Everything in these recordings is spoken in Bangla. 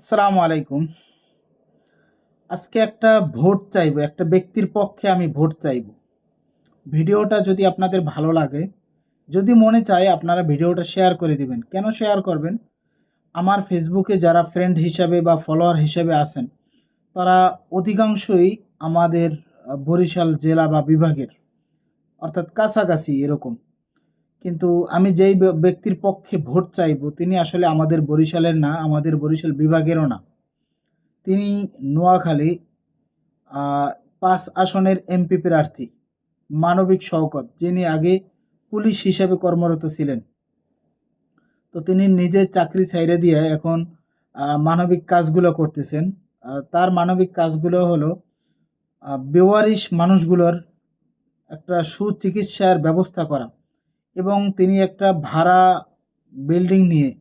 আসসালামু আলাইকুম। আজকে একটা ভোট চাইব, একটা ব্যক্তির পক্ষে আমি ভোট চাইব। ভিডিওটা যদি আপনাদের ভালো লাগে, যদি মনে চায় আপনারা ভিডিওটা শেয়ার করে দিবেন। কেন শেয়ার করবেন? আমার ফেসবুকে যারা ফ্রেন্ড হিসাবে বা ফলোয়ার হিসাবে আছেন, তারা অধিকাংশই আমাদের বরিশাল জেলা বা বিভাগের, অর্থাৎ কাছাকাছি এরকম। কিন্তু আমি যেই ব্য- ব্যক্তির পক্ষে ভোট চাইব, তিনি আসলে আমাদের বরিশালের না, আমাদের বরিশাল বিভাগেরও না। তিনি নোয়াখালী পাঁচ আসনের এমপি প্রার্থী, মানবিক শওকত, যিনি আগে পুলিশ হিসেবে কর্মরত ছিলেন। তো তিনি নিজে চাকরি ছাইড়ে দিয়ে এখন মানবিক কাজগুলো করতেছেন। তার মানবিক কাজগুলো হলো বেওয়ারিশ মানুষগুলোর একটা সুচিকিৎসার ব্যবস্থা করা। এবং তিনি একটা ভাড়া বিল্ডিং নিয়ে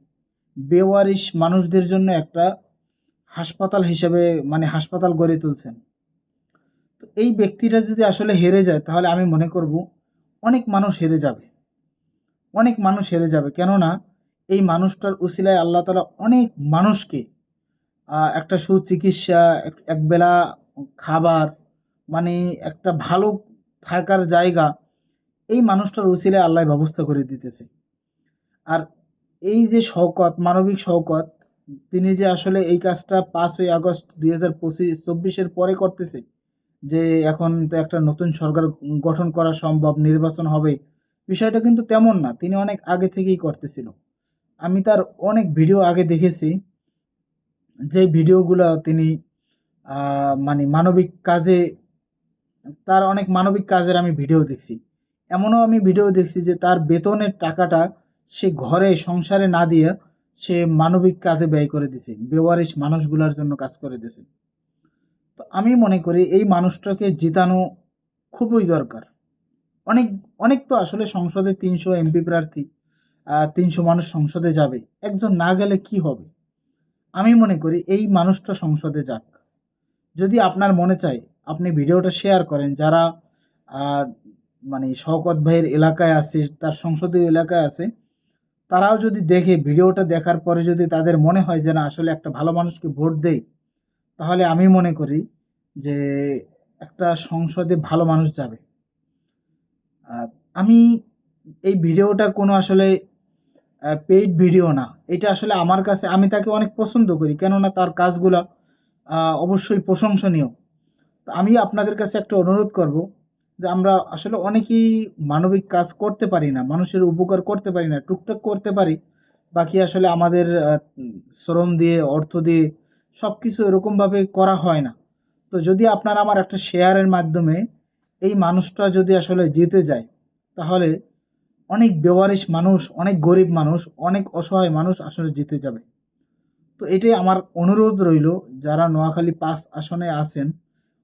বেওয়ারিশ মানুষদের জন্য একটা হাসপাতাল হিসেবে মানে হাসপাতাল গড়ে তুলছেন। তো এই ব্যক্তিটা যদি আসলে হেরে যায়, তাহলে আমি মনে করব অনেক মানুষ হেরে যাবে। অনেক মানুষ হেরে যাবে। কেননা এই মানুষটার উসিলায় আল্লাহ তালা অনেক মানুষকে একটা সুচিকিৎসা, এক- একবেলা খাবার মানে একটা ভালো থাকার জায়গা এই মানুষটার উসিলায় আল্লাহ ব্যবস্থা করে দিতেছে। আর এই যে শওকত, মানবিক শওকত, তিনি যে আসলে এই কাজটা পাঁচই আগস্ট দুই হাজার পঁচিশ, চব্বিশের পরে করতেছে, যে এখন তো একটা নতুন সরকার গঠন করা সম্ভব, নির্বাচন হবে, বিষয়টা কিন্তু তেমন না, তিনি অনেক আগে থেকেই করতেছিল। আমি তার অনেক ভিডিও আগে দেখেছি, যে ভিডিওগুলো তিনি মানে মানবিক কাজে, তার অনেক মানবিক কাজের আমি ভিডিও দেখছি। এমনও আমি ভিডিও দেখছি যে তার বেতনের টাকাটা সে ঘরে, সংসারে না দিয়ে সে মানবিক কাজে ব্যয় করে দিছে, বেওয়ারিশ মানুষগুলোর জন্য কাজ করে দিছে। তো আমি মনে করি এই মানুষটাকে জিতানো খুবই দরকার। অনেক অনেক তো আসলে সংসদে তিনশো এমপি প্রার্থী তিনশো মানুষ সংসদে যাবে, একজন না গেলে কি হবে? আমি মনে করি এই মানুষটা সংসদে যাক। যদি আপনার মনে চায়, আপনি ভিডিওটা শেয়ার করেন, যারা মানে শওকত ভাইয়ের এলাকায় আছে, তার সংসদীয় এলাকায় আছে, তারাও যদি দেখে, ভিডিওটা দেখার পরে যদি তাদের মনে হয় যে না, আসলে একটা ভালো মানুষকে ভোট দেই, তাহলে আমি মনে করি যে একটা সংসদে ভালো মানুষ যাবে। আমি এই ভিডিওটা কোনো আসলে পেইড ভিডিও না। এটা আসলে আমার কাছে, আমি তাকে অনেক পছন্দ করি, কেননা তার কাজগুলো অবশ্যই প্রশংসনীয়। আমি আপনাদের কাছে একটা অনুরোধ করব যে আমরা আসলে অনেকেই মানবিক কাজ করতে পারি না, মানুষের উপকার করতে পারি না, টুকটাক করতে পারি। বাকি আসলে আমাদের শ্রম দিয়ে, অর্থ দিয়ে সব কিছু এরকমভাবে করা হয় না। তো যদি আপনারা আমার একটা শেয়ারের মাধ্যমে এই মানুষটা যদি আসলে জিতে যায়, তাহলে অনেক বেওয়ারিশ মানুষ, অনেক গরিব মানুষ, অনেক অসহায় মানুষ আসলে জিতে যাবে। তো এটাই আমার অনুরোধ রইল, যারা নোয়াখালী পাঁচ আসনে আছেন,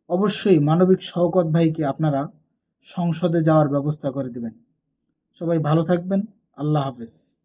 অবশ্যই মানবিক শওকত ভাইকে আপনারা সংসদে যাওয়ার ব্যবস্থা করে দিবেন। সবাই ভালো থাকবেন। আল্লাহ হাফেজ।